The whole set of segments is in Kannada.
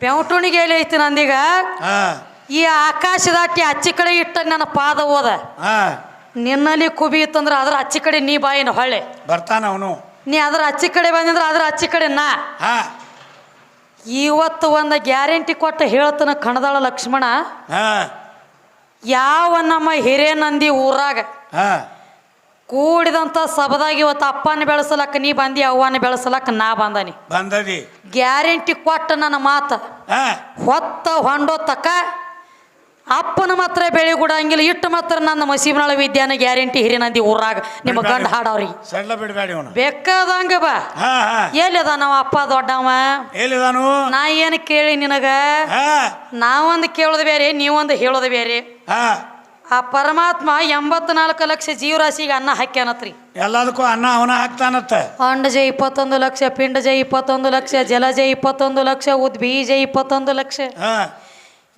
ಪೆಂಟುಣಿಗೆ ಎಲ್ಲಿ ಐತಿ ನಂದೀಗ. ಈ ಆಕಾಶ ದಾಟಿ ಅಚ್ಚಿ ಕಡೆ ಇಟ್ಟ ನನ್ನ ಪಾದ ಹೋದ. ನಿನ್ನಲ್ಲಿ ಕುಬಿ ಇತ್ತಂದ್ರ ಅದ್ರ ಅಚ್ಚಿ ಕಡೆ ನೀ ಬಾಯಿನ ಹೊಳ್ಳೆ. ಬರ್ತಾನ ಅವನು. ನೀ ಅದ್ರ ಅಚ್ಚಿ ಕಡೆ ಬಂದಿದ್ರ ಅದ್ರ ಅಚ್ಚಿ ಕಡೆ ನಾ. ಇವತ್ತು ಒಂದು ಗ್ಯಾರಂಟಿ ಕೊಟ್ಟು ಹೇಳ್ತನ ಕಣದಾಳ ಲಕ್ಷ್ಮಣ. ಯಾವ ನಮ್ಮ ಹಿರೇನಂದಿ ಊರಾಗ ಹಾ. ಕೂಡಿದಂಥ ಸಬದಾಗ ಇವತ್ತು ಅಪ್ಪನ ಬೆಳೆಸಲಕ್ಕ ನೀ ಬಂದಿ ಅವ್ವನ ಬೆಳೆಸಲಕ್ಕ ನಾ ಬಂದನಿ. ಬಂದದಿ. ಗ್ಯಾರಂಟಿ ಕೊಟ್ಟ ನನ್ನ ಮಾತು. ಹೊತ್ತ ಹೊಂಡೋ ತಕ್ಕ ಅಪ್ಪನ ಮಾತ್ರ ಬೆಳೆ ಕೊಡಂಗಿಲ್ಲ ಇಟ್ಟು ಮಾತ್ರ ನನ್ನ ಮಸೀಬನಾಳ ವಿದ್ಯಾನ ಗ್ಯಾರಂಟಿ ಹಿರಿನಂದಿ ಊರಾಗ. ನಿಮ್ಮ ಗಂಡ ಹಾಡೋರಿ ಸಣ್ಣ ಬಿಡಬೇಡಿ ಅವನು ಬೇಕಾದಂಗ ಬಾ. ಎಲ್ಲಿದ ನಾವು ಅಪ್ಪ ದೊಡ್ಡವ? ಎಲ್ಲಿದಾನು? ನಾ ಏನು ಕೇಳಿ ನಿನಗ? ನಾವೊಂದು ಕೇಳೋದು ಬೇರೆ ನೀವೊಂದು ಹೇಳೋದು ಬೇರೆ. ಆ ಪರಮಾತ್ಮ ಎಂಬತ್ನಾಲ್ಕು ಲಕ್ಷ ಜೀವರಾಶಿಗೆ ಅನ್ನ ಹಾಕ್ಯಾನತ್ರಿ. ಎಲ್ಲದಕ್ಕೂ ಅನ್ನ ಅವನ ಹಾಕ್ತಾನತ್ತ. ಅಂಡಜ ಇಪ್ಪತ್ತೊಂದು ಲಕ್ಷ ಪಿಂಡಜ ಇಪ್ಪತ್ತೊಂದು ಲಕ್ಷ ಜಲಜ ಇಪ್ಪತ್ತೊಂದು ಲಕ್ಷ ಉದ್ಬೀಜ ಇಪ್ಪತ್ತೊಂದು ಲಕ್ಷ.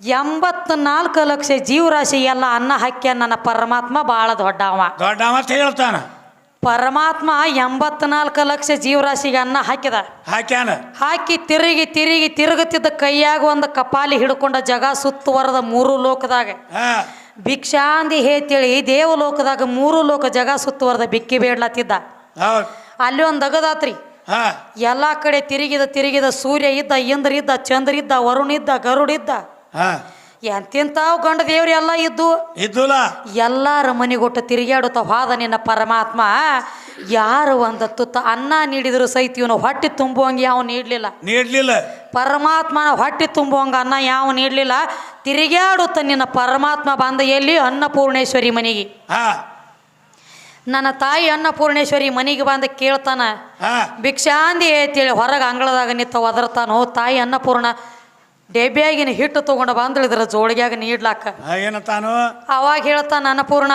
ಎಂಬತ್ ನಾಲ್ಕು ಲಕ್ಷ ಜೀವರಾಶಿ ಎಲ್ಲ ಅನ್ನ ಹಾಕ್ಯಾನ ನನ್ನ ಪರಮಾತ್ಮ ಬಹಳ ದೊಡ್ಡವ. ದೊಡ್ಡವ ಅಂತ ಹೇಳ್ತಾನ. ಪರಮಾತ್ಮ ಎಂಬತ್ನಾಲ್ಕು ಲಕ್ಷ ಜೀವರಾಶಿಗೆ ಅನ್ನ ಹಾಕಿದ ಹಾಕ್ಯಾನ. ಹಾಕಿ ತಿರುಗಿ ತಿರುಗಿ ತಿರುಗುತ್ತಿದ್ದ ಕೈಯಾಗ ಒಂದು ಕಪಾಲಿ ಹಿಡ್ಕೊಂಡ ಜಗ ಸುತ್ತುವರದ ಮೂರು ಲೋಕದಾಗ. ಭಿಕ್ಷಾಂದಿ ಹೇತೇಳಿ ದೇವಲೋಕದಾಗ ಮೂರು ಲೋಕ ಜಗ ಸುತ್ತುವರ್ದ ಬಿಕ್ಕಿ ಬೇಡ್ಲತ್ತಿದ್ದ ಅಲ್ಲಿ ಒಂದು ಅಗದಾತ್ರಿ. ಹಾ. ಎಲ್ಲ ಕಡೆ ತಿರುಗಿದ ತಿರುಗಿದ ಸೂರ್ಯ ಇದ್ದ ಇಂದ್ರ ಇದ್ದ ಚಂದ್ರ ಇದ್ದ ವರುಣ ಇದ್ದ ಗರುಡ ಇದ್ದ. ಎಂತೆಂತಾವ್ ಗಂಡ ದೇವ್ರಿ ಎಲ್ಲ ಇದ್ದು. ಇದ್ದುಲ ಎಲ್ಲಾರ ಮನೆಗೊಟ್ಟು ತಿರುಗಾಡುತ್ತ ಹಾದ ನಿನ್ನ ಪರಮಾತ್ಮ ಯಾರು ಒಂದು ತುತ್ತ ಅನ್ನ ನೀಡಿದ್ರು ಸಹಿತ ಇವನು ಹೊಟ್ಟೆ ತುಂಬುವಂಗೆ ಯಾವ ನೀಡಲಿಲ್ಲ. ನೀಡಲಿಲ್ಲ. ಪರಮಾತ್ಮನ ಹೊಟ್ಟೆ ತುಂಬುವಂಗ ಅನ್ನ ಯಾವ ನೀಡಲಿಲ್ಲ. ತಿರುಗಾಡುತ್ತ ನಿನ್ನ ಪರಮಾತ್ಮ ಬಂದ ಎಲ್ಲಿ? ಅನ್ನಪೂರ್ಣೇಶ್ವರಿ ಮನೆಗೆ. ಹಾ. ನನ್ನ ತಾಯಿ ಅನ್ನಪೂರ್ಣೇಶ್ವರಿ ಮನೆಗೆ ಬಂದ ಕೇಳ್ತಾನ ಹಾ. ಭಿಕ್ಷಾಂದಿ ಅಂತೇಳಿ ಹೊರಗೆ ಅಂಗಳದಾಗ ನಿಂತ ಒದರ್ತಾನೋ? ತಾಯಿ ಅನ್ನಪೂರ್ಣ ಡೆಬ್ಬಿಯಾಗಿನ ಹಿಟ್ಟು ತೊಗೊಂಡು ಬಂದಳಿದ್ರ ಜೋಳಿಗ್ಯಾಗ ನೀಡ್ಲಾಕ. ಹಾ, ಏನಂತಾನು? ಅವಾಗ ಹೇಳ್ತಾನ ಅನ್ನಪೂರ್ಣ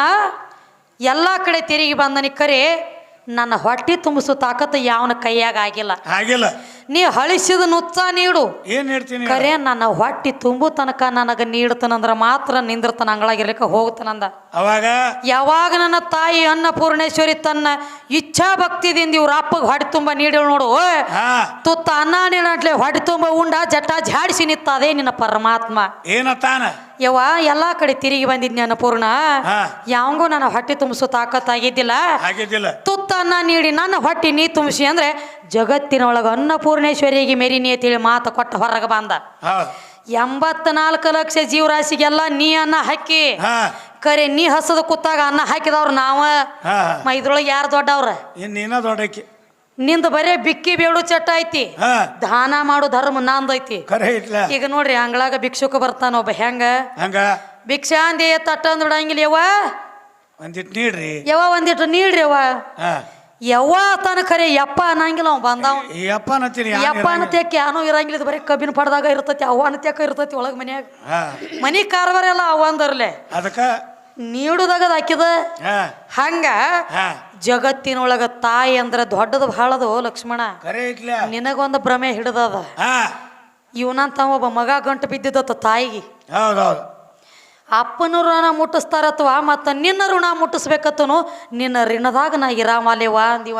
ಎಲ್ಲ ಕಡೆ ತಿರುಗಿ ಬಂದನಿ ಕರೆ ನನ್ನ ಹೊಟ್ಟೆ ತುಂಬಿಸೋ ತಾಕತ್ತು ಯಾವನ ಕೈಯಾಗ ಆಗಿಲ್ಲ. ಆಗಿಲ್ಲ. ನೀ ಹಳಿಸಿದ ನುಚ್ಚ ನೀಡು. ಏನ್ ಹೇಳ್ತೀನಿ ಕರೆ ನನ್ನ ಹೊಟ್ಟಿ ತುಂಬು ತನಕ ನನಗೆ ನೀಡ್ತನಂದ್ರ ಮಾತ್ರ ನಿಂದ್ರತನ ಅಂಗಳಾಗಿರ್ಲಿಕ್ಕೆ ಹೋಗ್ತಾನಂದ. ಅವಾಗ? ಯಾವಾಗ ನನ್ನ ತಾಯಿ ಅನ್ನಪೂರ್ಣೇಶ್ವರಿ ತನ್ನ ಇಚ್ಛಾ ಭಕ್ತಿದಿಂದ ಇವ್ರ ಅಪ್ಪಗೆ ಹೊಟ್ಟೆ ತುಂಬ ನೀಡಿಳು ನೋಡು. ತುತ್ತ ಅನ್ನ ನೀಡಟ್ಲೆ ಹೊಟ್ಟೆ ತುಂಬ ಉಂಡ ಜಟ ಝಾಡಿಸಿ ನಿತ್ತದೇ ನಿನ್ನ ಪರಮಾತ್ಮ. ಏನತ್ತಾನ ಯವ್ವ ಎಲ್ಲಾ ಕಡೆ ತಿರುಗಿ ಬಂದಿದ್ನಿ ಅನ್ನಪೂರ್ಣ. ಯಾವಂಗೂ ನನ್ನ ಹೊಟ್ಟೆ ತುಂಬಿಸೋ ತಾಕತ್ತಾಗಿದ್ದಿಲ್ಲ ಆಗಿದ್ದಿಲ್ಲ. ತುತ್ತ ಅನ್ನ ನೀಡಿ ನನ್ನ ಹೊಟ್ಟೆ ನೀ ತುಂಬಿಸಿ ಅಂದ್ರೆ ಜಗತ್ತಿನೊಳಗೆ ಅನ್ನಪೂರ್ಣೇಶ್ವರಿಗೆ ಮೆರಿನಿ ಅಂತೇಳಿ ಮಾತು ಕೊಟ್ಟ ಹೊರಗೆ ಬಂದ. ಎಂಬತ್ನಾಲ್ಕು ಲಕ್ಷ ಜೀವರಾಶಿಗೆಲ್ಲ ನೀ ಅನ್ನ ಹಾಕಿ ಕರೆ ನೀ ಹಸದ ಕೂತಾಗ ಅನ್ನ ಹಾಕಿದವ್ರು ನಾವ. ಇದ್ರೊಳಗೆ ಯಾರು ದೊಡ್ಡವ್ರ? ದೊಡ್ಡಕಿ ನಿಂದ ಬರೇ ಬಿಕ್ಕಿ ಬೇಡು ಚಟ್ಟ ಐತಿ. ದಾನ ಮಾಡು ಧರ್ಮ ನಂದೈತಿ ಐತಿ. ಈಗ ನೋಡ್ರಿ ಅಂಗಳಾಗ ಭಿಕ್ಷುಕ ಬರ್ತಾನ ಒಬ್ಬ ಹೆಂಗ? ಭಿಕ್ಷಾ ಭಿಕ್ಷಾಂದಿ ತಟ್ಟ ಅಂದ್ಬಿಡಂಗಿಲ್ಲ ಯವ್ವ. ಒಂದಿಟ್ಟು ನೀಡ್ರಿ. ಯವ್ವ ಒಂದಿಟ್ಟು ನೀಡ್ರಿ ಯವ್ವ. ಹಾ. ಯವ್ವ ತನ ಖರೆ ಯಪ್ಪ ಅನ್ನಂಗಿಲ್ಲ ಅವ್ ಬಂದವ. ಯಪ್ಪ ಅನ್ನತ್ತೀನಿ ಯಪ್ಪ ಅನ್ನತ್ಯಾಕೆ ಯಾನೂ ಇರಂಗಿಲ್ಲ ಇದು ಬರೀ ಕಬ್ಬಿನ ಪಡ್ದಾಗ ಇರ್ತತಿ ಅವ್ವ ಅನ್ನತ್ಯಾಕ ಇರ್ತತಿ ಒಳಗೆ ಮನ್ಯಾಗ. ಮನಿ ಕಾರ್ಬಾರ ಎಲ್ಲ ಅವ್ವ ಅಂದರ್ಲೆ. ಅದಕ್ಕ? ನೀಡುದಾಗದ ಹಾಕಿದ ಹಂಗ? ಜಗತ್ತಿನೊಳಗ ತಾಯಿ ಅಂದ್ರೆ ದೊಡ್ಡದು ಬಹಳದು ಲಕ್ಷ್ಮಣ. ನಿನಗೊಂದು ಭ್ರಮೆ ಹಿಡಿದದ. ಇವನಂತ ಒಬ್ಬ ಮಗ ಗಂಟು ಬಿದ್ದಿದ್ದ ತಾಯಿಗೆ. ಹೌದೌದು. ಅಪ್ಪನ ಋಣ ಮುಟ್ಟಿಸ್ತಾರತ್ವ ಮತ್ತು ನಿನ್ನ ಋಣ ಮುಟ್ಟಿಸ್ಬೇಕತ್ತನು ನಿನ್ನ ಋಣದಾಗ ನಾ ಇರಾಮಲೇವ ಅಂದಿವ.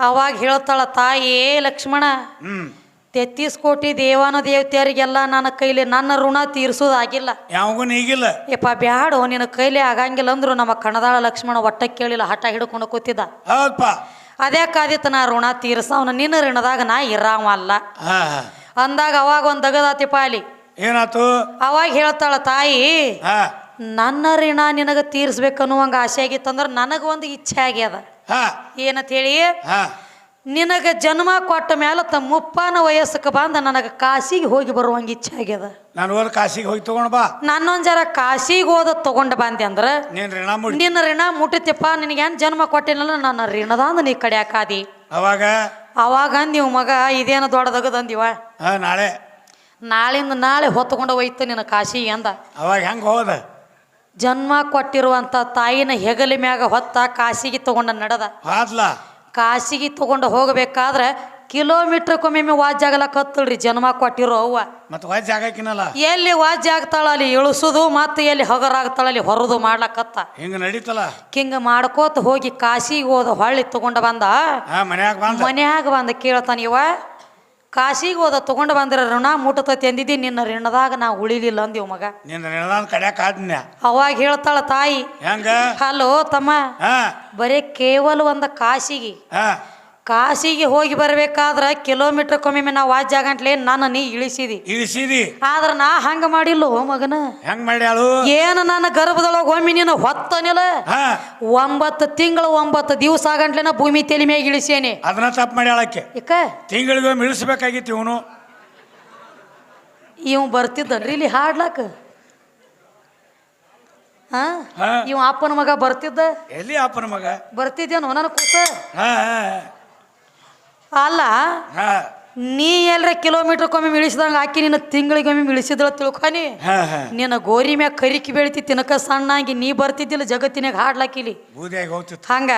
ಅವಾಗ ಹೇಳ್ತಾಳ ತಾಯೇ ಲಕ್ಷ್ಮಣ ತೆತ್ತೀಸ್ ಕೋಟಿ ದೇವಾನ ದೇವತೆಯರಿಗೆಲ್ಲ ನನ್ನ ಕೈಲಿ ನನ್ನ ಋಣ ತೀರಿಸೋದಾಗಿಲ್ಲ. ಯಾವಾಗೂ ನೀಗಿಲ್ಲ. ಯಪ್ಪ ಬ್ಯಾಡು ನಿನ್ನ ಕೈಲಿ ಆಗಂಗಿಲ್ಲ ಅಂದ್ರು ನಮ್ಮ ಕಣದಾಳ ಲಕ್ಷ್ಮಣ ಒಟ್ಟ ಕೇಳಿಲ್ಲ ಹಠ ಹಿಡ್ಕೊಂಡು ಕೂತಿದ್ದ. ಹೌದಪ್ಪ. ಅದೇ ಕಾದಿತ್ತು ನಾ ಋಣ ತೀರ್ಸವನ ನಿನ್ನ ಋಣದಾಗ ನಾ ಇರಾಮಲ್ಲ ಹಾ. ಅಂದಾಗ ಅವಾಗ ಒಂದು ದಗದಾತಿ ಪಾಲಿ ಏನಾತು? ಅವಾಗ ಹೇಳ್ತಾಳ ತಾಯಿ ಹಾ. ನನ್ನ ಋಣ ನಿನಗೆ ತೀರಿಸ್ಬೇಕನ್ನುವಂಗೆ ಆಸೆ ಆಗಿತ್ತಂದ್ರೆ ನನಗೆ ಒಂದು ಇಚ್ಛೆ ಆಗ್ಯದ. ಹಾ. ಏನಂತ ಹೇಳಿ? ಹಾ. ನಿನಗೆ ಜನ್ಮ ಕೊಟ್ಟ ಮ್ಯಾಲ ತಮ್ಮ ಮುಪ್ಪಾನ ವಯಸ್ಸಕ್ಕೆ ಬಂದ ನನಗೆ ಕಾಶಿಗೆ ಹೋಗಿ ಬರುವಂಗ ಇಚ್ಛೆ ಆಗ್ಯದ. ನಾನು ಹೋದ ಕಾಶಿಗೆ ಹೋಗಿ ತಗೊಂಡ್ ಬಾ. ನಾನೊಂದ್ ಜರ ಕಾಶಿಗೆ ಹೋದ ತಗೊಂಡ ಬಂದೆ ಅಂದ್ರ ನೀನ್ ಋಣ ಮುಡಿ ನಿನ್ನ ಋಣ ನಿನಗೇನು ಜನ್ಮ ಕೊಟ್ಟಿನಲ್ಲ ನನ್ನ ಋಣದಾಂದ ನೀ ಕಡಿಯಾಕಾದಿ ಅವಾಗ? ಅವಾಗ ನೀವು ಮಗ ಇದೇನ ದೊಡ್ಡದಗದ ಅಂದಿವ ಹಾ ನಾಳೆ. ನಾಳಿಂದ ನಾಳೆ ಹೊತ್ಕೊಂಡು ಹೋಯ್ತು ನಿನ್ನ ಕಾಶಿ ಅಂದ ಅವಾಗ ಹೆಂಗ್ ಹೋದ? ಜನ್ಮ ಕೊಟ್ಟಿರುವಂತ ತಾಯಿನ ಹೆಗಲಿ ಮ್ಯಾಗ ಹೊತ್ತ ಕಾಶಿಗೆ ತಗೊಂಡ ನಡೆದ. ಆದ್ಲಾ ಕಾಸಿಗೆ ತಗೊಂಡು ಹೋಗಬೇಕಾದ್ರೆ ಕಿಲೋಮೀಟ್ರ್ಕೊಮ್ಮೆ ವಾಜ್ ಆಗಲ್ಲ ಕತ್ತಳ್ರಿ ಜನ್ಮ ಕೊಟ್ಟಿರೋ ಅವ್ವ. ಮತ್ತೆ ವಾಜ್ ಎಲ್ಲಿ ವಾಜ್ ಆಗ್ತಾಳ ಅಲ್ಲಿ ಇಳಿಸುದು ಮತ್ತೆ ಎಲ್ಲಿ ಹಗರಾಗ್ತಾಳ ಅಲ್ಲಿ ಹೊರದು ಮಾಡ್ಲಕತ್ತ. ಹಿಂಗ ನಡೀತಲ್ಲ? ಹಿಂಗ ಮಾಡ್ಕೋತ ಹೋಗಿ ಕಾಶಿಗೆ ಹೋದ ಹೊಳ್ಳಿ ತಗೊಂಡ ಬಂದ. ಮನ್ಯಾಗ ಬಂದ? ಮನ್ಯಾಗ ಬಂದ ಕೇಳ್ತಾನ ಇವ. ಕಾಶಿಗೆ ಹೋದ ತಗೊಂಡು ಬಂದ್ರ ಋಣ ಮುಟ್ಟತೈತಿ ಅಂದಿದ್ದಿ ನಿನ್ನ ಋಣದಾಗ ನಾ ಉಳಿಲಿಲ್ಲ ಅಂದಿವ್ ಮಗ. ನಿನ್ನ ಕಡ್ಯಾಕ ಅವಾಗ ಹೇಳ್ತಾಳ ತಾಯಿ ಹೆಂಗ? ಹಲೋ ತಮ್ಮ ಬರೇ ಕೇವಲ ಒಂದ ಕಾಶಿಗೆ. ಕಾಶಿಗೆ ಹೋಗಿ ಬರ್ಬೇಕಾದ್ರ ಕಿಲೋಮೀಟರ್ ಕೊಮ್ಮೆ ನಾವು ವಾಜ್ಯ ಗಂಟ್ಲೆ ನನ್ನ ನೀ ಇಳಿಸಿದಿ. ಇಳಿಸಿದಿ. ಆದ್ರ ನಾ ಹಂಗ ಮಾಡಿಲ್ಲ ಮಗನ? ಹೆಂಗ್ ಮಾಡ್ಯಾಳು? ಏನು ನನ್ನ ಗರ್ಭದೊಳಗ ಒಮ್ಮೆ ನೀನು ಹೊತ್ತನಿಲ್ಲ ಒಂಬತ್ತು ತಿಂಗಳು ಒಂಬತ್ತು ದಿವಸ ಆಗಂಟ್ಲೆ ನಾ ಭೂಮಿ ತೆಲಿ ಮ್ಯಾಗ ಇಳಿಸೇನೆ. ಅದನ್ನ ತಪ್ಪು ಮಾಡ್ಯಾಳಕ್ಕೆ ಇಕ್ಕ ತಿಂಗಳಿಗೆ ಇಳಿಸ್ಬೇಕಾಗಿತ್ತು ಇವನು. ಇವ್ ಬರ್ತಿದ್ದನ್ರಿ ಇಲ್ಲಿ ಹಾಡ್ಲಾಕ. ಹಾ. ಇವ ಅಪ್ಪನ ಮಗ ಬರ್ತಿದ್ದ? ಎಲ್ಲಿ ಅಪ್ಪನ ಮಗ? ಬರ್ತಿದ್ದೇನು ನನ್ನ ಹಾ. ಅಲ್ಲ ನೀ ಎಲ್ರ ಕಿಲೋಮೀಟರ್ ಕೊಮ್ಮೆ ಇಳಿಸಿದಂಗ ಆಕಿ ನಿನ್ನ ತಿಂಗಳಿಗೊಮ್ಮೆ ಇಳಿಸಿದಳ ತಿಳ್ಕೊನಿ ನಿನ್ನ ಗೋರಿ ಮ್ಯಾಗ ಕರಿಕಿ ಬೆಳಿತಿ ತಿನ್ನಕ ಸಣ್ಣಾಗಿ ನೀ ಬರ್ತಿದ್ದಿಲ್ಲ ಜಗತ್ತಿನಾಗ ಹಾಡ್ಲಾಕಿಲಿ ಹಂಗ?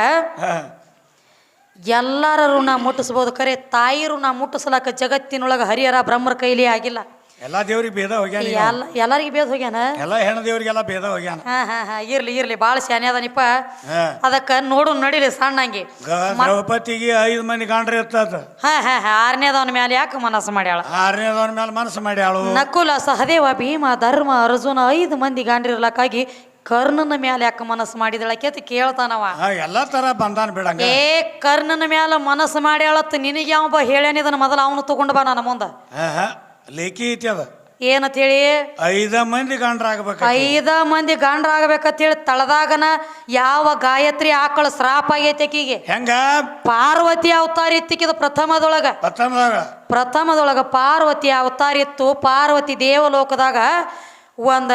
ಎಲ್ಲರ ಋಣ ಮುಟ್ಟಿಸ್ಬೋದು ಖರೆ ತಾಯಿ ಋಣ ಮುಟ್ಟಿಸ್ಲಾಕ ಜಗತ್ತಿನೊಳಗ ಹರಿಹರ ಬ್ರಹ್ಮರ ಕೈಲಿ ಆಗಿಲ್ಲ. ಎಲ್ಲಾ ದೇವ್ರಿಗೆ ಭೇದ ಹೋಗ್ಯಾನ ಈಗ. ಎಲ್ಲ ಎಲ್ಲರಿಗೆ ಭೇದ ಹೋಗ್ಯಾನ? ಎಲ್ಲ ಹೆಣ್ಣು ದೇವ್ರಿಗೆಲ್ಲ ಭೇದ ಹೋಗ್ಯಾನ. ಹಾ ಹಾ ಹಾ ಇರ್ಲಿ ಇರ್ಲಿ ಬಾಳ ಶಾನೆ ಅದನಿಪ್ಪ. ಹಾ. ಅದಕ್ಕ ನೋಡು ನಡಿಲಿ ಸಣ್ಣಂಗಿ. ಗ- ದ್ರೌಪದಿಗೆ ಐದು ಮಂದಿ ಗಾಂಡ್ರಿ ಇರ್ತದ ಹಾ ಹಾ ಹಾ ಆರನೇದವನ ಮೇಲೆ ಯಾಕೆ ಮನಸ್ಸು ಮಾಡ್ಯಾಳ? ಆರನೇದವನ ಮೇಲೆ ಮನಸ್ಸು ಮಾಡ್ಯಾಳು. ನಕುಲ ಸಹದೇವ ಭೀಮ ಧರ್ಮ ಅರ್ಜುನ ಐದು ಮಂದಿ ಗಾಂಡ್ರಿರ್ಲಕ್ಕಾಗಿ ಕರ್ಣನ ಮ್ಯಾಲ ಯಾಕೆ ಮನಸ್ಸು ಮಾಡಿದಳಕ್ಕೆ ಅಂತ ಕೇಳ್ತಾನವ. ಎಲ್ಲ ಎಲ್ಲಾ ತರ ಬಂದಾನ ಬಿಡ ಏ ಕರ್ಣನ ಮ್ಯಾಲ ಮನಸ್ಸು ಮಾಡ್ಯಾಳತ್ತ ನಿನಗೆ ಯಾವ ಹೇಳ್ಯಾನ ಇದನ್ನ ಮೊದಲು ಅವನು ತಗೊಂಡ್ ಬಾ ನನ್ನ ಮುಂದ. ಲೇಖಿ ಐತಿ ಅದ. ಏನಂತ ಹೇಳಿ ಐದ ಮಂದಿ ಗಂಡ್ರಾಗಬೇಕು ಐದ ಮಂದಿ ಗಂಡ್ರಾಗಬೇಕಂತ ಹೇಳಿ ತಳದಾಗನ ಯಾವ ಗಾಯತ್ರಿ ಆಕಳ ಶ್ರಾಪ ಆಗೈತೆ ಆಕಿಗೆ? ಹೆಂಗ? ಪಾರ್ವತಿ ಅವತಾರ ಇತ್ತಿಕ್ಕಿದ ಪ್ರಥಮದೊಳಗ. ಪ್ರಥಮದೊಳಗೆ. ಪ್ರಥಮದೊಳಗ ಪಾರ್ವತಿ ಅವತಾರ ಇತ್ತು. ಪಾರ್ವತಿ ದೇವಲೋಕದಾಗ ಒಂದ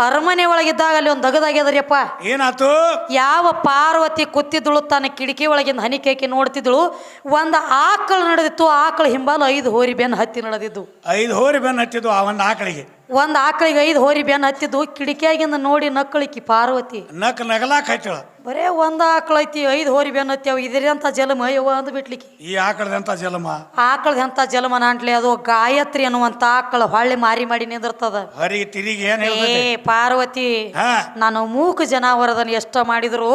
ಅರಮನೆ ಒಳಗಿದ್ದಾಗ ಅಲ್ಲಿ ಒಂದು ದಗದಾಗ್ಯದ್ರಿಯಪ್ಪ. ಏನಾತು ಯಾವ ಪಾರ್ವತಿ ಕುತ್ತಿದ್ದಳು ತನ್ನ ಕಿಟಕಿ ಒಳಗಿಂದ ಹನಿಕೇಕಿ ನೋಡ್ತಿದ್ದಳು. ಒಂದು ಆಕಳು ನಡೆದಿತ್ತು ಆಕಳು ಹಿಂಬಾಲು ಐದು ಹೋರಿ ಬೆನ್ನು ಹತ್ತಿ ನಡೆದಿದ್ದು. ಐದು ಹೋರಿ ಬೆನ್ನು ಹತ್ತಿದ್ದು ಆ ಒಂದು ಆಕಳಿಗೆ. ಒಂದು ಆಕಳಿಗೆ ಐದು ಹೋರಿ ಬೆನ್ನು ಹತ್ತಿದ್ದು ಕಿಡಿಕಿಯಾಗಿಂದ ನೋಡಿ ನಕ್ಕಳಿಕಿ ಪಾರ್ವತಿ. ನಕ್ ನಗಲಾಕ್ ಹಚ್ಚಳ ಬರೇ ಒಂದು ಆಕಳ ಐತಿ ಐದು ಹೋರಿ ಬೆನ್ನು ಹತ್ಯಾವ ಇದ್ರಂತ ಜಲಮ ಅಯ್ಯವ ಅಂದು ಬಿಟ್ಲಿಕ್ಕೆ ಈ ಆಕಳದಂತ ಜಲಮ? ಆಕಳದಂತ ಜಲಮ ನಾಂಟ್ಲಿ ಅದು ಗಾಯತ್ರಿ ಅನ್ನುವಂತ ಆಕಳ ಹೊಳ್ಳಿ ಮಾರಿ ಮಾಡಿ ನಿಂದಿರ್ತದ. ಹರಿ ತಿರುಗಿ ಏನ್ ಏ ಹೇಳ್ತೈತಿ ಪಾರ್ವತಿ ಹಾ. ನಾನು ಮೂಕ ಜನಾವರದನ್ ಎಷ್ಟ ಮಾಡಿದ್ರು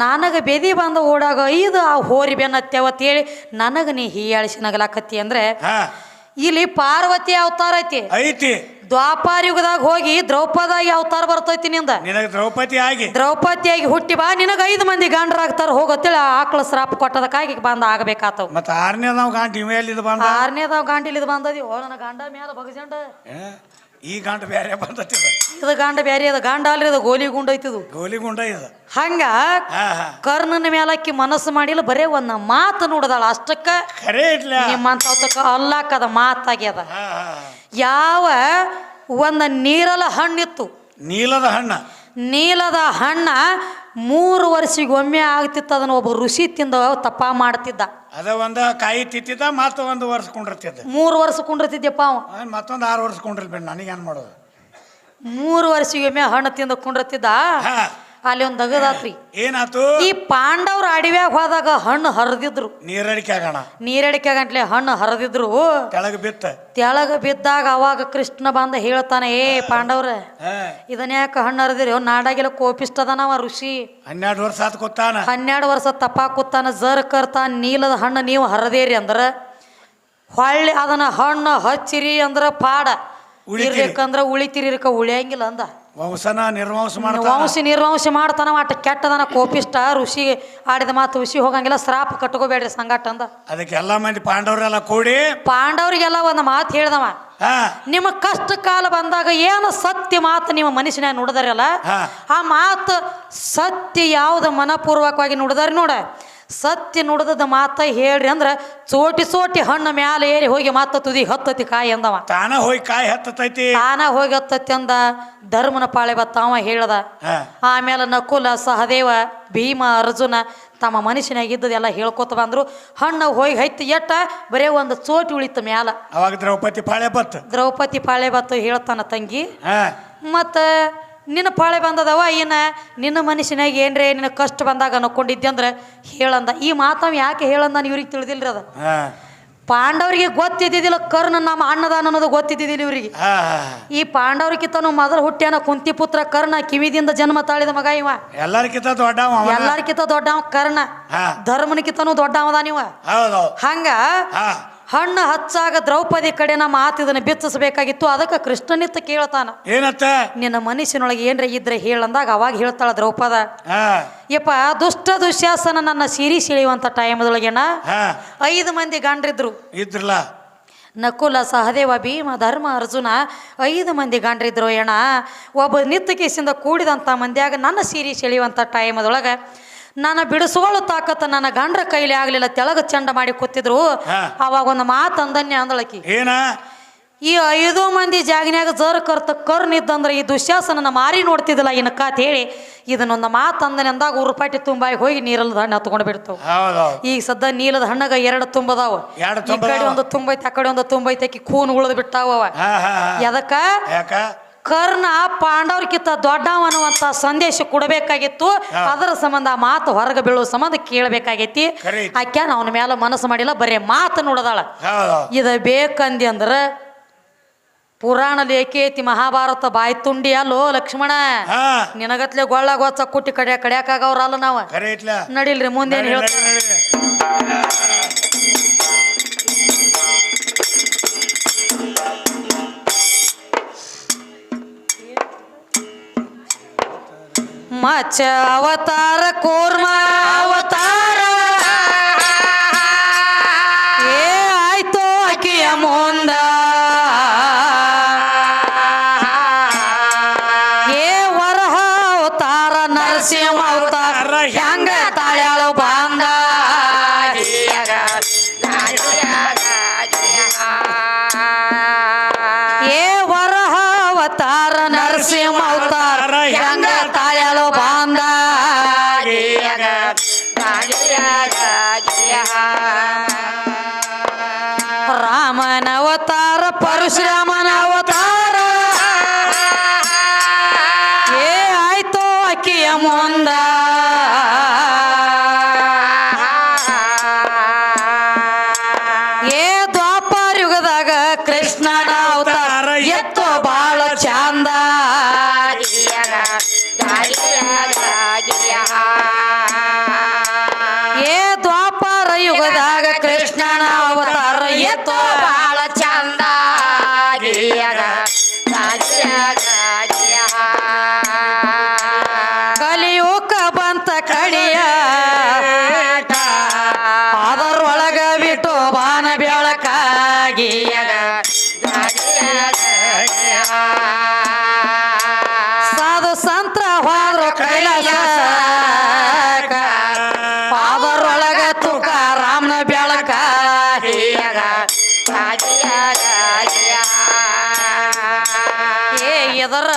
ನನಗೆ ಬೆದಿ ಬಂದ ಓಡಾಗ ಐದು ಆ ಹೋರಿ ಬೆನ್ನತ್ತೇವ ಹೇಳಿ ನನಗೆ ನೀ ಹೀಯಾಳಿಸಿ ನಗಲಾಕತ್ತಿ ಅಂದ್ರೆ ಹಾ. ಇಲ್ಲಿ ಪಾರ್ವತಿ ಅವತಾರ ಐತಿ. ಐತಿ. ದ್ವಾಪಾರ ಯುಗದಾಗ ಹೋಗಿ ದ್ರೌಪದಾಗಿ ಅವತಾರ ಬರ್ತೈತಿ ನಿಂದ. ನಿನಗೆ ದ್ರೌಪದಿ ಆಗಿ. ದ್ರೌಪದಿಯಾಗಿ ಹುಟ್ಟಿ ಬಾ ನಿನಗೆ ಐದು ಮಂದಿ ಗಂಡರಾಗ್ತಾರ ಹೋಗತ್ತಿಲ್ಲ ಆಕಳ ಶ್ರಾಪ ಕೊಟ್ಟದಕ್ಕಾಗಿ ಬಂದ ಆಗಬೇಕಾತವ್. ಮತ್ತ ಆರನೇ ನಾವು ಗಾಂಡಿ ಮೇಲಿದ್ ಇದು ಬಂದ? ಆರನೇದಾವ್ ಇದು ಬಂದದಿ ಓ ನನ್ನ ಗಂಡ ಮ್ಯಾಲ ಬಗಜಂಡ. ಈ ಗಾಂಡ ಬೇರೆ ಬಂದತಿ ಇದು. ಇದು ಗಂಡ ಬ್ಯಾರೆ ಗಾಂಡ ಗಂಡ ಅಲ್ರಿ ಅದು ಗೋಲಿ ಗುಂಡ ಐತಿದು ಗೋಲಿ ಗುಂಡ ಇದು. ಹಂಗ ಕರ್ಣನ ಮೇಲಕ್ಕಿ ಮನಸ್ಸು ಮಾಡಿಲ್ಲ ಬರೇ ಒಂದು ಮಾತು ನೋಡದಾಳ ಅಷ್ಟಕ್ಕ ಕರೆ ಇಡ್ಲ. ನಿಮ್ಮಂತ ಅಲ್ಲಾಕದ ಮಾತಾಗ್ಯದ. ಯಾವ ಒಂದು ನೀರಲ ಹಣ್ಣಿತ್ತು. ನೀಲದ ಹಣ್ಣ. ನೀಲದ ಹಣ್ಣ ಮೂರು ವರ್ಷಿಗೊಮ್ಮೆ ಆಗ್ತಿತ್ತು ಅದನ್ನ ಒಬ್ಬ ಋಷಿ ತಿಂದ ತಪ್ಪ ಮಾಡ್ತಿದ್ದ. ಅದ ಒಂದ ಕಾಯಿ ತಿತ್ತಿದ್ದ ಮತ್ತ ಒಂದು ವರ್ಷ ಕುಂಡಿರ್ತಿದ್ದ. ಮೂರು ವರ್ಷ ಕುಂಡಿರ್ತಿದ್ಯಪ್ಪ ಅವ. ಮತ್ತೊಂದು ಆರು ವರ್ಷ ಕುಂಡ್ರಿಲ್ ನನಗೆ ನನಗೇನ್ ಮಾಡೋದು? ಮೂರು ವರ್ಷಿಗೊಮ್ಮೆ ಹಣ್ಣು ತಿಂದ ಕುಂಡಿರ್ತಿದ್ದ. ಹಾ. ಅಲ್ಲಿ ಒಂದು ದಗದಾತ್ರಿ. ಏನಾತು? ಈ ಪಾಂಡವ್ರ ಅಡವ್ಯಾಗ ಹೋದಾಗ ಹಣ್ಣು ಹರಿದಿದ್ರು. ನೀರಡಿಕೆ ಆಗೋಣ. ನೀರಡಿಕೆ ಗಂಟ್ಲೆ ಹಣ್ಣು ಹರಿದಿದ್ರು. ಕೆಳಗೆ ಬಿತ್ತ. ತೆಳಗ ಬಿದ್ದಾಗ ಅವಾಗ ಕೃಷ್ಣ ಬಂದ ಹೇಳ್ತಾನೆ ಏ ಪಾಂಡವ್ರ ಇದನ್ಯಾಕ ಇದನ್ನ ಯಾಕೆ ಹಣ್ಣು ಹರಿದಿರಿ? ನಾಡಾಗಿಲ್ಲ ಕೋಪಿಸ್ತದನವ ಋಷಿ. ಹನ್ನೆರಡು ವರ್ಷ ಆತ್ ಕೂತಾನ. ಹನ್ನೆರಡು ವರ್ಷ ತಪ್ಪ ಕೂತಾನ. ಜರ್ ಕರ್ತಾನ ನೀಲದ ಹಣ್ಣು ನೀವು ಹರದೇರಿ ಅಂದ್ರ ಹೊಳ್ಳಿ ಅದನ್ನ ಹಣ್ಣು ಹಚ್ಚಿರಿ ಅಂದ್ರ ಪಾಡ. ಉಳಿತೀರಿ. ಇರ್ಬೇಕಂದ್ರ ಉಳಿತಿರಿ ಇರ್ಕ ಉಳಿಯಂಗಿಲ್ಲ ಅಂದ. ವಂಶನ ನಿರ್ವಂಶ ಮಾಡ್ತಾನ. ವಂಶ ನಿರ್ವಂಶ ಮಾಡ್ತಾನ ಅಟ ಕೆಟ್ಟದನ ಕೋಪಿಷ್ಟ ಋಷಿ ಆಡಿದ ಮಾತು ಋಷಿ ಹೋಗಂಗಿಲ್ಲ ಶ್ರಾಪ ಕಟ್ಕೋಬೇಡ್ರಿ ಸಂಗಾಟ ಅಂದ. ಅದಕ್ಕೆ ಎಲ್ಲಾ ಮಂದಿ ಪಾಂಡವರೆಲ್ಲ ಕೂಡಿ ಪಾಂಡವರಿಗೆಲ್ಲ ಒಂದು ಮಾತು ಹೇಳ್ದವ. ನಿಮ್ಮ ಕಷ್ಟ ಕಾಲ ಬಂದಾಗ ಏನು ಸತ್ಯ ಮಾತು ನಿಮ್ಮ ಮನಸ್ಸಿನ ನುಡಿದಾರಲ್ಲ ಆ ಮಾತು ಸತ್ಯ ಯಾವ್ದು ಮನಪೂರ್ವಕವಾಗಿ ನುಡಿದಾರ ನೋಡ. ಸತ್ಯ ನುಡಿದ ಮಾತ ಹೇಳ್ರಿ ಅಂದ್ರೆ ಚೋಟಿ ಸೋಟಿ ಹಣ್ಣು ಮ್ಯಾಲೆ ಏರಿ ಹೋಗಿ ಮಾತ ತುದಿ ಹತ್ತತಿ ಕಾಯಿ ಅಂದವ. ತಾನ ಹೋಗಿ ಕಾಯಿ ಹತ್ತತೈತಿ. ತಾನ ಹೋಗಿ ಹತ್ತತಿ ಅಂದ. ಧರ್ಮನ ಪಾಳೆ ಬತ್ತ ಅವ ಹೇಳ್ದ. ಆಮೇಲೆ ನಕುಲ ಸಹದೇವ ಭೀಮ ಅರ್ಜುನ ತಮ್ಮ ಮನುಷ್ಯನಾಗ ಇದ್ದದೆಲ್ಲ ಹೇಳ್ಕೊತ ಬಂದ್ರು. ಹಣ್ಣು ಹೋಗಿ ಹೈತಿ ಎಟ್ಟ? ಬರೇ ಒಂದು ಚೋಟಿ ಉಳಿತು ಮ್ಯಾಲ. ಅವಾಗ ದ್ರೌಪದಿ ಪಾಳೆ ಬತ್ತು. ದ್ರೌಪದಿ ಪಾಳೆ ಬತ್ತು ಹೇಳ್ತಾನ ತಂಗಿ. ಮತ್ತು ನಿನ್ನ ಪಾಳೆ ಬಂದದವ ಏನು? ನಿನ್ನ ಮನುಷ್ಯನಾಗ ಏನ್ರೇ ನಿನ್ನ ಕಷ್ಟ ಬಂದಾಗ ಅನ್ಕೊಂಡಿದ್ದೆ ಅಂದ್ರೆ ಹೇಳಂದ. ಈ ಮಾತವ್ ಯಾಕೆ ಹೇಳಂದ ಇವ್ರಿಗೆ ತಿಳಿದಿಲ್ರಿ ಅದ. ಪಾಂಡವರಿಗೆ ಗೊತ್ತಿದ್ದಿದ್ದಿಲ್ಲ ಕರ್ಣ ನಮ್ಮ ಅಣ್ಣದಾನ ಅನ್ನೋದು ಗೊತ್ತಿದ್ದಿದ್ದಿಲ್ಲ ಇವ್ರಿಗೆ. ಈ ಪಾಂಡವ್ರಿಗಿಂತನೂ ಮೊದಲು ಹುಟ್ಟ್ಯಾನ ಕುಂತಿ ಪುತ್ರ ಕರ್ಣ ಕಿವಿದಿಂದ ಜನ್ಮ ತಾಳಿದ ಮಗ ಇವ. ಎಲ್ಲರಿಗಿಂತ ದೊಡ್ಡವ ಎಲ್ಲರಿಗಿಂತ ದೊಡ್ಡವ ಕರ್ಣ. ಧರ್ಮನಕಿಂತನೂ ದೊಡ್ಡವದ ನೀವ. ಹಂಗ ಹಣ್ಣು ಹಚ್ಚಾಗ ದ್ರೌಪದಿ ಕಡೆ ನಮ್ಮ ಇದನ್ನ ಬಿಚ್ಚಿಸ್ಬೇಕಾಗಿತ್ತು. ಅದಕ್ಕೆ ಕೃಷ್ಣನಿತ್ತ ಕೇಳ್ತಾನ. ಏನತ್ತ? ನಿನ್ನ ಮನಸ್ಸಿನೊಳಗೆ ಏನ್ರ ಇದ್ರೆ ಹೇಳಂದಾಗ ಅವಾಗ ಹೇಳ್ತಾಳ ದ್ರೌಪದ. ಯಪ್ಪ ದುಷ್ಟ ದುಶ್ಯಾಸನ ನನ್ನ ಸಿರಿ ಸಿಳಿಯುವಂತ ಟೈಮದೊಳಗೇನ? ಐದು ಮಂದಿ ಗಂಡ್ರಿದ್ರು. ಇದ್ರಲ್ಲ? ನಕುಲ ಸಹದೇವ ಭೀಮ ಧರ್ಮ ಅರ್ಜುನ ಐದು ಮಂದಿ ಗಂಡ್ರಿದ್ರು ಏಣ ಒಬ್ಬ ನಿತ್ತಕೇಸಿಂದ ಕೂಡಿದಂಥ ಮಂದಿಯಾಗ ನನ್ನ ಸೀರೆ ಸೆಳೆಯುವಂಥ ಟೈಮದೊಳಗೆ ನನ್ನ ಬಿಡಿಸುವಳು ತಾಕತ್ತ ನನ್ನ ಗಂಡ್ರ ಕೈಲಿ ಆಗಲಿಲ್ಲ ತೆಳಗ ಚಂಡ ಮಾಡಿ ಕೂತಿದ್ರು. ಹಾ. ಅವಾಗ ಒಂದು ಮಾತು ಅಂದನ್ಯ ಅಂದಳಕಿ ಏನ? ಈ ಐದು ಮಂದಿ ಜಾಗಿನ್ಯಾಗ ಜರ್ ಕರ್ತ ಕರ್ನಿದ್ದಂದ್ರೆ ಈ ದುಶ್ಯಾಸನ ಮಾರಿ ನೋಡ್ತಿದ್ದಿಲ್ಲ ಇನ್ನ ಅಂತ ಹೇಳಿ. ಇದನ್ನೊಂದು ಮಾತು ಅಂದನೆ ಅಂದಾಗ ಉರುಪಾಟಿ ತುಂಬಾಗಿ ಹೋಗಿ ನೀರಲ್ಲದ ಹಣ್ಣು ಹತ್ಕೊಂಡು ಬಿಡ್ತಾವ ಈಗ ಸದ್ದ ನೀಲದ ಹಣ್ಣಗ ಎರಡು ತುಂಬದಾವ. ಎರಡು ಈ ಕಡೆ ಒಂದು ತುಂಬೈತೆ ಆ ಕಡೆ ಒಂದು ತುಂಬೈತೆ ಕೂನ್ ಉಳಿದ್ ಬಿಟ್ಟಾವ ಎದಕ್ಕ? ಕರ್ಣ ಪಾಂಡವ್ರಕ್ಕಿಂತ ದೊಡ್ಡವನ್ನುವಂತ ಸಂದೇಶ ಕೊಡಬೇಕಾಗಿತ್ತು. ಅದರ ಸಂಬಂಧ ಮಾತು ಹೊರಗೆ ಬೀಳುವ ಸಂಬಂಧ ಕೇಳಬೇಕಾಗೈತಿ. ಆಕ್ಯಾನ ಅವನ ಮೇಲೆ ಮನಸ್ಸು ಮಾಡಿಲ್ಲ ಬರೀ ಮಾತು ನೋಡದಾಳ. ಇದು ಬೇಕಂದಿ ಅಂದ್ರ ಪುರಾಣ ಲೇಖೇತಿ ಮಹಾಭಾರತ ಬಾಯಿ ತುಂಡಿ ಅಲ್ಲೋ ಲಕ್ಷ್ಮಣ. ನಿನಗತ್ಲೆ ಗೊಳ್ಳ ಗೊಚ್ಚ ಕುಟ್ಟಿ ಕಡಿಯ ಕಡಿಯಾಕಾಗವ್ರಲ್ಲ ನಾವು. ನಡೀಲ್ರಿ ಮುಂದೇನು ಹೇಳ್ತಾರೆ? ಮಚ್ಚ ಅವತಾರ ಕೋರ್ಮ ಅವತಾರ. ಏ, ಆಯ್ತು ಅಕ್ಕಿಯ ಮುಂದ. ಏ, ವರಹ ಅವತಾರ ನರಸಿಂಹ ಅವತಾರ. ಹೆಂಗ ತಾಳ್ಯಾಳು ಬಾಂದ? ಏ, ವರಹ ಅವತಾರ ನರಸಿಂಹ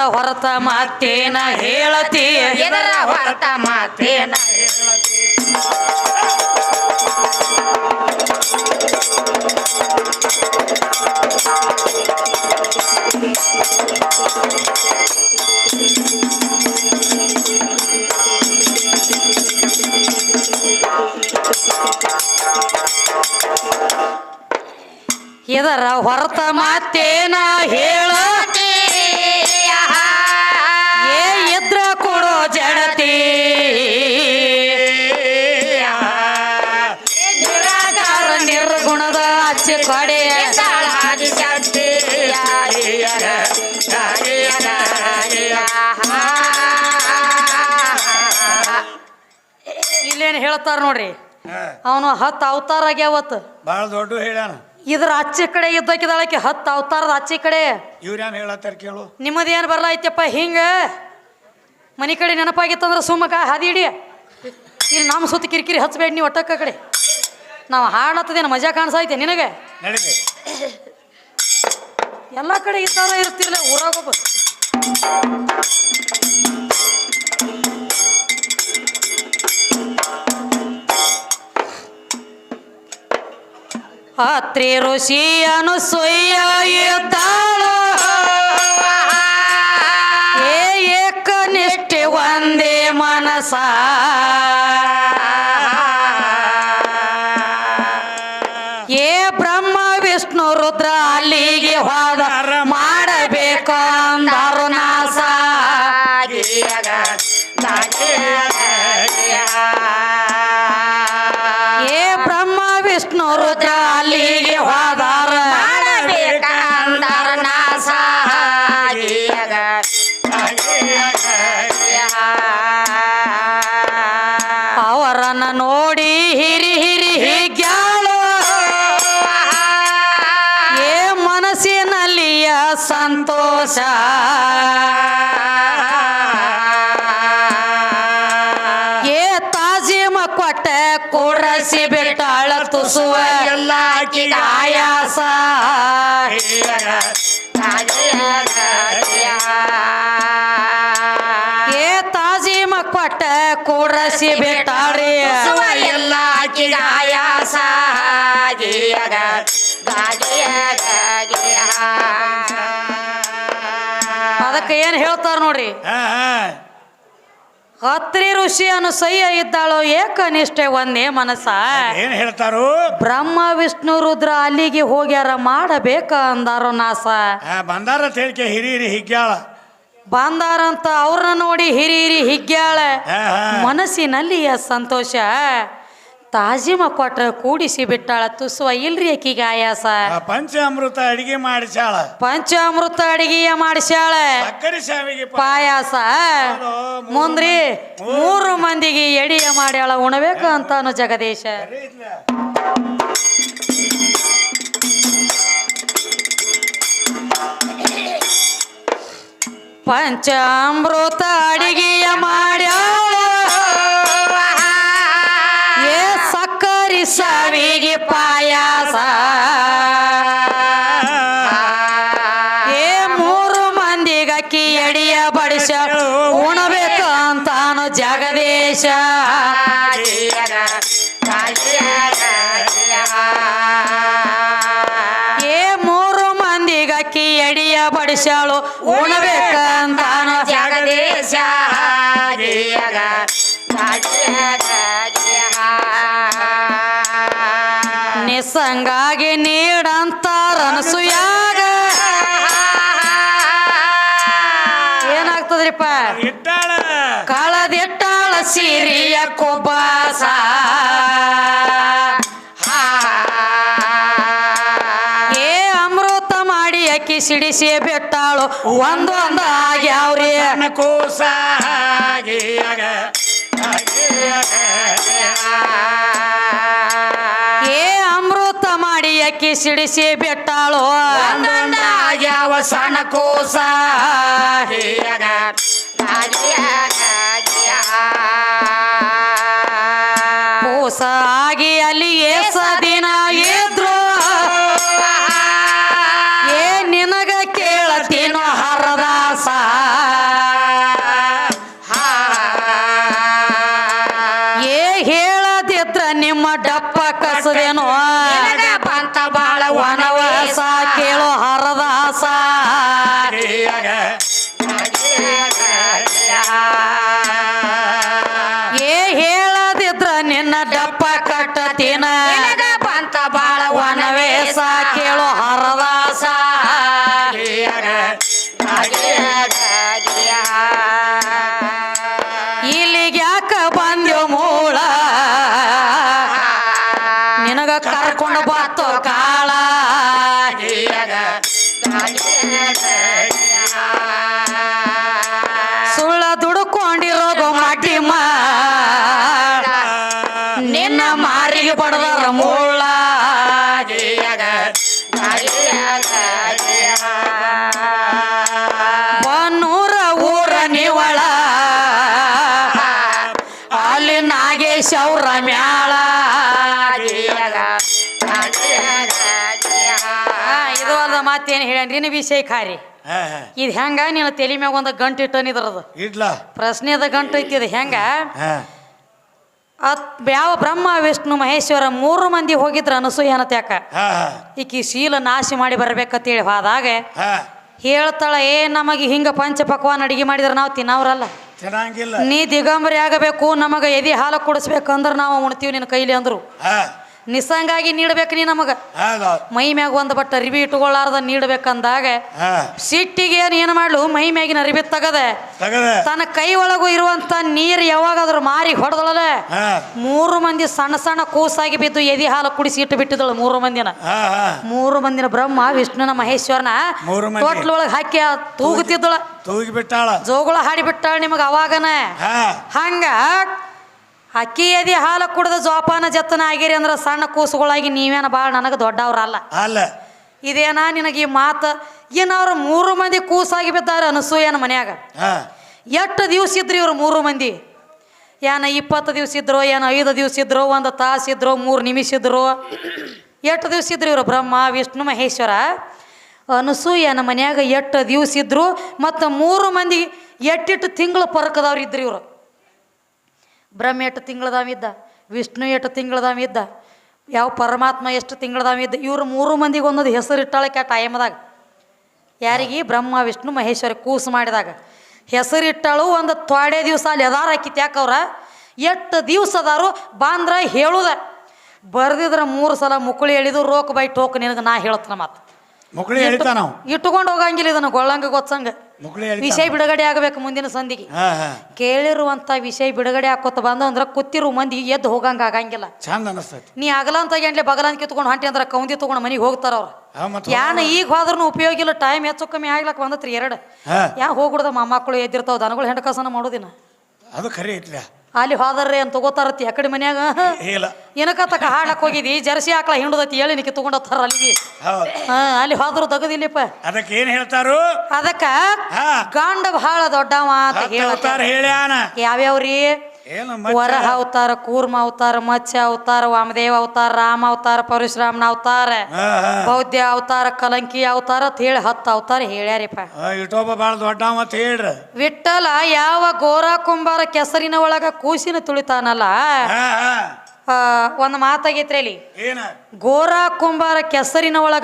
ಹೊರತ ಮಾತೇನ ಹೇಳತಿ? ಎದರ ಹೊರತ ಮಾತೇನ ಇದರ ಹೊರತ ಮಾತೇನ ಹೇಳ? ಹೇಳ್ತಾರ ನೋಡ್ರಿ. ಅವನು ಹತ್ತು ಅವತಾರ ಆಗ್ಯಾವತ್ತು ಬಹಳ ದೊಡ್ಡ ಹೇಳ್ಯಾನ. ಇದ್ರ ಅಚ್ಚಿ ಕಡೆ ಇದ್ದಕ್ಕಿದಾಳಕ್ಕೆ ಹತ್ತು ಅವತಾರದ ಅಚ್ಚಿ ಕಡೆ. ಇವ್ರೇನ್ ಹೇಳತ್ತಾರ ಕೇಳು. ನಿಮ್ಮದೇನು ಬರ್ಲಾಯ್ತಪ್ಪ ಹಿಂಗ? ಮನೆ ಕಡೆ ನೆನಪಾಗಿತ್ತಂದ್ರೆ ಸುಮ್ಮಕ ಹಾದಿಡಿ ಇಲ್ಲಿ ನಮ್ಮ ಸುತ್ತ ಕಿರಿಕಿರಿ ಹಚ್ಚಬೇಡಿ ನೀವು ಒಟ್ಟಕ್ಕ ಕಡೆ. ನಾವು ಹಾಡತ್ತದೇನು ಮಜಾ ಕಾಣಿಸೈತೆ ನಿನಗೆ? ಎಲ್ಲ ಕಡೆ ಇದ್ದಾರ ಇರ್ತಿಲ್ಲ ಊರಾಗ ಊರಾಗೊಬ್ಬ ಅತ್ರಿ ಋಷಿ ಅನುಸೂಯ ಇದ್ದಾಳು. ಏ ಏಕನಿಷ್ಠೆ ಒಂದೇ ಮನಸ ನೋಡಿ ಹಿರಿ ಹಿರಿ ಹಿಗ್ಯಾಳು ಅದಕ್ಕೆ ಏನ್ ಹೇಳ್ತಾರ ನೋಡ್ರಿ. ಹಾ ಹಾ. ಅತ್ರಿ ಋಷಿ ಅನುಸಯ್ಯ ಇದ್ದಾಳೋ ಏಕನಿಷ್ಠೆ ಒಂದೇ ಮನಸ್ಸ? ಏನ್ ಹೇಳ್ತಾರು? ಬ್ರಹ್ಮ ವಿಷ್ಣು ರುದ್ರ ಅಲ್ಲಿಗೆ ಹೋಗ್ಯಾರ ಮಾಡಬೇಕ ಅಂದಾರೋ ನಾಸ? ಬಂದಾರ ಹೇಳಿಕೆ ಹಿರಿಯರಿ ಹಿಗ್ಯಾಳ. ಬಂದಾರಂತ ಅವ್ರನ್ನ ನೋಡಿ ಹಿರಿ ಹಿರಿ ಹಿಗ್ಗ್ಯಾಳ ಹಾ ಹಾ. ಮನಸ್ಸಿನಲ್ಲಿಯ ಸಂತೋಷ. ತಾಜಿಮ ಕೊಟ್ರ ಕೂಡಿಸಿ ಬಿಟ್ಟಾಳ ತುಸುವ ಇಲ್ರಿ ಅಕ್ಕಿಗೆ ಆಯಾಸ ಪಂಚಾಮೃತ ಪಂಚ ಅಮೃತ ಅಡಿಗೆ ಮಾಡಿಸ್ಯಾಳ. ಪಂಚಾಮೃತ ಅಡಿಗೆಯ ಮಾಡಿಸ್ಯಾಳ. ಸಕ್ಕರೆ ಶಾವಿಗೆ ಪಾಯಾಸ. ಮುಂದ್ರಿ ಮೂರು ಮಂದಿಗೆ ಎಡಿಯ ಮಾಡ್ಯಾಳ ಉಣಬೇಕು ಅಂತಾನು ಜಗದೀಶ. ಪಂಚಾಮೃತ ಅಡಿಗೆಯ ಮಾಡ್ಯಾಳ. ಎಡಿಯ ಬಡಿಸಾಳು ಜಗದೇಶ ಅಂತಾನು ಜಗದೀಶ ಯಾಗ ನಿಸ್ಸಂಗಾಗಿ ನೀಡಂತಾರ ಅನಸೂಯಾಗ ಏನಾಗ್ತದ್ರಿಪ್ಪ? ಕಾಳದಿಟ್ಟಾಳ ಸಿರಿಯ ಕೊಬ್ಬಾಸ ಏ ಸಿಡಿಸಿ ಬಿಟ್ಟಾಳು ಒಂದೊಂದ ಅವ್ರಿ ಕೋಸ ಏ ಅಮೃತ ಮಾಡಿ ಅಕ್ಕಿ ಸಿಡಿಸಿ ಬಿಟ್ಟಾಳು ಯಾವ ಸಣ್ಣ ಕೋಸ ಕೂಸ ಆಗಿ ಅಲ್ಲಿ ಇಲ್ಲಿಗೆ ಇದು ಅಲ್ಲ ಮತ್ತೇನು ಹೇಳಿ ನಿನ್ನ ವಿಷಯ ಖಾರಿ ಹಾ ಹಾ. ಇದು ಹೆಂಗ? ನೀನು ತಲೆ ಮ್ಯಾಗ ಒಂದು ಗಂಟು ಇಟ್ಟನ್ ಇದ್ರದು. ಇಡ್ಲ. ಪ್ರಶ್ನೆದ ಗಂಟು ಐತಿ ಇದು ಹೆಂಗ? ಹಾ. ಅತ್ ಯಾವ ಬ್ರಹ್ಮ ವಿಷ್ಣು ಮಹೇಶ್ವರ ಮೂರು ಮಂದಿ ಹೋಗಿದ್ರ ಅನಸೂಯ ತ್ಯಾಕ ಹಾ ಹಾ. ಈಕಿ ಶೀಲ ನಾಶ ಮಾಡಿ ಬರ್ಬೇಕಂತೇಳಿ ಹೋದಾಗ ಹಾ. ಹೇಳ್ತಾಳ ಏ ನಮಗೆ ಹಿಂಗ ಪಂಚ ಪಕ್ವಾನ್ ಅಡಿಗೆ ಮಾಡಿದ್ರೆ ನಾವು ತಿನ್ನವ್ರಲ್ಲ. ಚೆನ್ನಾಗಿಲ್ಲ ನೀ ದಿಗಂಬರಿ ಆಗಬೇಕು ನಮಗೆ ಎದಿ ಹಾಲು ಕುಡಿಸ್ಬೇಕಂದ್ರೆ ನಾವು ಉಣ್ತೀವಿ ನಿನ್ನ ಕೈಲಿ ಅಂದ್ರು. ಹಾ. ನಿಸಂಗಾಗಿ ನೀಡ್ಬೇಕು ನೀ ನಮಗ. ಮೈ ಮ್ಯಾಗ ಒಂದು ಬಟ್ ಅರಿವಿ ಇಟ್ಕೊಳ್ಳಾರ್ದ ನೀಡ್ಬೇಕಂದಾಗ ಸಿಟ್ಟಿಗೆ ಏನು ಏನು ಮಾಡ್ಲು? ಮೈ ಮ್ಯಾಗಿನ ಅರಿವಿ ತಗದೆ. ತನ್ನ ಕೈ ಒಳಗೂ ಇರುವಂತ ನೀರು ಯಾವಾಗಾದ್ರೂ ಮಾರಿ ಹೊಡೆದಳಲ್ಲ ಮೂರು ಮಂದಿ ಸಣ್ಣ ಸಣ್ಣ ಕೂಸಾಗಿ ಬಿದ್ದು ಎದಿ ಹಾಲು ಕುಡಿಸಿ ಇಟ್ಟು ಬಿಟ್ಟಿದ್ದಳು ಮೂರು ಮಂದಿನ. ಮೂರು ಮಂದಿನ ಬ್ರಹ್ಮ ವಿಷ್ಣುನ ಮಹೇಶ್ವರನ. ತೊಟ್ಲೊಳಗೆ ಹಾಕಿ ತೂಗುತ್ತಿದ್ದಳ. ತೂಗಿ ಬಿಟ್ಟಾಳ ಜೋಗುಳ ಹಾಡಿಬಿಟ್ಟಾಳ ನಿಮಗೆ ಅವಾಗನ. ಹಂಗ ಅಕ್ಕಿ ಎದಿ ಹಾಲು ಕುಡ್ದ ಜೋಪಾನ ಜತನ ಆಗಿರಿ ಅಂದ್ರೆ ಸಣ್ಣ ಕೂಸುಗಳಾಗಿ ನೀವೇನ ಭಾಳ ನನಗೆ ದೊಡ್ಡವ್ರಲ್ಲ. ಅಲ್ಲ. ಇದೇನಾ ನಿನಗೆ ಈ ಮಾತು? ಏನು ಅವ್ರು ಮೂರು ಮಂದಿ ಕೂಸಾಗಿ ಬಿದ್ದಾರೆ ಅನಸೂಯನ ಮನ್ಯಾಗ? ಹಾ. ಎಷ್ಟು ದಿವ್ಸ ಇದ್ರಿ ಇವ್ರು ಮೂರು ಮಂದಿ? ಏನ ಇಪ್ಪತ್ತು ದಿವ್ಸ ಇದ್ರು ಏನು ಐದು ದಿವ್ಸ ಇದ್ರು ಒಂದು ತಾಸು ಇದ್ರು ಮೂರು ನಿಮಿಷ ಇದ್ರು? ಎಷ್ಟು ದಿವ್ಸ ಇದ್ರು ಇವರು ಬ್ರಹ್ಮ ವಿಷ್ಣು ಮಹೇಶ್ವರ? ಅನಸೂಯನ ಮನ್ಯಾಗ ಎಷ್ಟು ದಿವ್ಸ ಇದ್ರು ಮತ್ತು ಮೂರು ಮಂದಿ ಎಟ್ಟಿಟ್ಟು ತಿಂಗಳು ಪರಕದವ್ರು ಇದ್ರು ಇವರು. ಬ್ರಹ್ಮ ಎಷ್ಟು ತಿಂಗಳದಾವಿದ್ದ ವಿಷ್ಣು ಎಷ್ಟು ತಿಂಗಳದಾವಿದ್ದ ಯಾವ ಪರಮಾತ್ಮ ಎಷ್ಟು ತಿಂಗಳದಾವಿದ್ದ ಇವ್ರು ಮೂರು ಮಂದಿಗೆ ಒಂದೊಂದು ಹೆಸರು ಇಟ್ಟಾಳಕ್ಕೆ ಆ ಟೈಮ್ದಾಗ ಯಾರಿಗೆ ಬ್ರಹ್ಮ, ವಿಷ್ಣು, ಮಹೇಶ್ವರ ಕೂಸು ಮಾಡಿದಾಗ. ಹೆಸರಿಟ್ಟಾಳು ಒಂದು ತೊಡೆ ದಿವಸ ಅಲ್ಲಿ ಎದಾರ ಹಾಕಿತ್ತು ಯಾಕವ್ರ ಎಷ್ಟು ದಿವ್ಸ ಅದಾರು? ಬಾಂದ್ರ ಹೇಳುದ. ಬರ್ದಿದ್ರ ಮೂರು ಸಲ ಮುಕುಳಿ ಹೇಳಿದು ರೋಕ್ ಬೈ ಟೋಕ್ ನಿನಗೆ ನಾ ಹೇಳ್ತಾನ ಮಾತು. ಮುಕ್ಳಿ ಎಳಿತಾ ನಾವು ಇಟ್ಕೊಂಡು ಹೋಗಂಗಿಲ್ಲ ಇದನ್ನು ಗೊಳ್ಳಂಗ ಗೊತ್ತಂಗ ಮುಕ್ಳಿ ಎಳಿತಾ ವಿಷಯ ಬಿಡುಗಡೆ ಆಗಬೇಕು ಮುಂದಿನ ಸಂದಿಗೆ. ಹಾ ಹಾ. ಕೇಳಿರುವಂಥ ವಿಷಯ ಬಿಡುಗಡೆ ಹಾಕೋತ ಬಂದ ಅಂದ್ರೆ ಕೂತಿರು ಮಂದಿ ಎದ್ದು ಹೋಗಂಗ ಆಗಂಗಿಲ್ಲ. ಚಂದ ಅನಸ್ತೈತಿ. ನೀ ಅಗಲಂತ ಗಂಟ್ಲೆ ಬಗಲಂತ ಕಿತ್ಕೊಂಡು ಹೊಂಟಿ ಅಂದ್ರೆ ಕೌಂದಿ ತಗೊಂಡು ಮನೆಗೆ ಹೋಗ್ತಾರ ಅವ್ರು. ಹಾ ಮತ್ತೆ ಯಾನ ಈಗ ಹೋದ್ರೂ ಉಪಯೋಗ ಇಲ್ಲ ಟೈಮ್ ಹೆಚ್ಚು ಕಮ್ಮಿ ಆಗ್ಲಕ್ ಬಂದತ್ರಿ ಎರಡು. ಹಾ. ಯಾ ಹೋಗ್ಬಿಡ್ದ ಮಕ್ಕಳು ಎದ್ದಿರ್ತಾವ ದನಗಳು ಹೆಂಡಕಸನ ಮಾಡೋದಿನ? ಅದು ಖರೆ ಐತ್ಲ. ಅಲ್ಲಿ ಹೋದರ್ರಿ ಅಂತ ತಗೋತಾರತ್ತಿ ಆ ಕಡೆ ಮನ್ಯಾಗ. ಇಲ್ಲ. ಏನಕತ್ತಕ ಹಾಡಕ್ ಹೋಗಿದಿ? ಜರ್ಸಿ ಹಾಕ್ಲ ಹಿಂಡದತಿ ಹೇಳಿ ನಿಕ್ಕೆ ತಗೊಂಡತ್ತಾರ ಅಲ್ಲಿ ಹಾ ಅಲ್ಲಿ ಹೋದ್ರು ತಗದಿಲ್ಲಪ್ಪ ಅದಕ್ಕೆ ಏನ್ ಹೇಳ್ತಾರು? ಅದಕ್ಕ ಗಂಡ ಬಹಳ ದೊಡ್ಡವ ಅಂತ ಹೇಳ್ತಾರೆ ಹೇಳ್ಯಾನ. ಯಾವ್ಯಾವ್ರಿ? ವರಹ ಅವತಾರ ಕೂರ್ಮ ಅವತಾರ ಮತ್ಸ್ಯ ಅವತಾರ ವಾಮದೇವ ಅವತಾರ ರಾಮ ಅವತಾರ ಪರಶುರಾಮನ ಅವತಾರ ಬೌದ್ಧ ಅವತಾರ ಕಲಂಕಿ ಅವತಾರ ಅಂತ ಹೇಳಿ ಹತ್ತು ಅವತಾರ ಹೇಳ್ಯಾರಿಪ್ಪ. ಇಟೋಬ ಬಾಳ ದೊಡ್ಡ ಮತ್ ಹೇಳ್ರಿ. ವಿಠಲ ಯಾವ ಗೋರ ಕುಂಬಾರ ಕೆಸರಿನ ಒಳಗ ಕೂಸಿನ ತುಳಿತಾನಲ್ಲ? ಒಂದು ಮಾತಾಗೈತ್ರಿ ಅಲ್ಲಿ. ಗೋರ ಕುಂಬಾರ ಕೆಸರಿನ ಒಳಗ